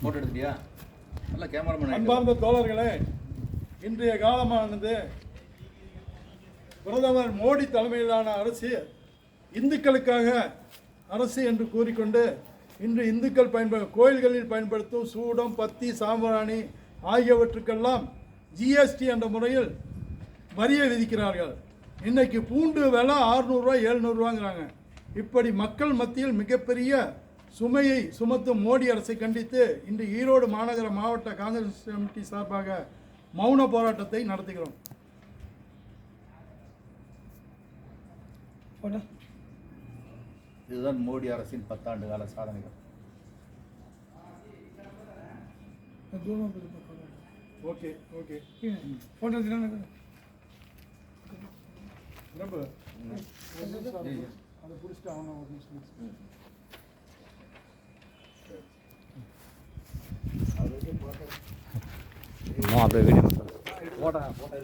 Photo எடுத்துட்டியா? நல்லா cameraman அன்பார்ந்த தோழர்களே இன்றைய காலமானது பிரதமர் மோடி தலைமையிலான அரசு இந்துக்களுக்காக அரசு என்று கூறிக்கொண்டு இன்று இந்துக்கள் பயன்ப கோயில்களில் பயன்படுத்தும் சூடம் பத்தி சாம்பிராணி ஆகியவற்றுக்கெல்லாம் ஜிஎஸ்டி என்ற முறையில் வரியை விதிக்கிறார்கள். இன்றைக்கி பூண்டு விலை ஆறுநூறுவா எழுநூறுவாங்கிறாங்க இப்படி மக்கள் மத்தியில் மிகப்பெரிய சுமையை சுமத்தும் மோடி அரசை கண்டித்து இன்று ஈரோடு மாநகர மாவட்ட காங்கிரஸ் கமிட்டி சார்பாக மௌன போராட்டத்தை நடத்துகிறோம். இதுதான் மோடி அரசின் பத்தாண்டு கால சாதனைகள். Okay okay. ஃபோட்டோ அதை பிடிச்சிட்டு அவனை ஒரு நிமிஷம் அப்படியே வீடியோ போட்டா போட்டா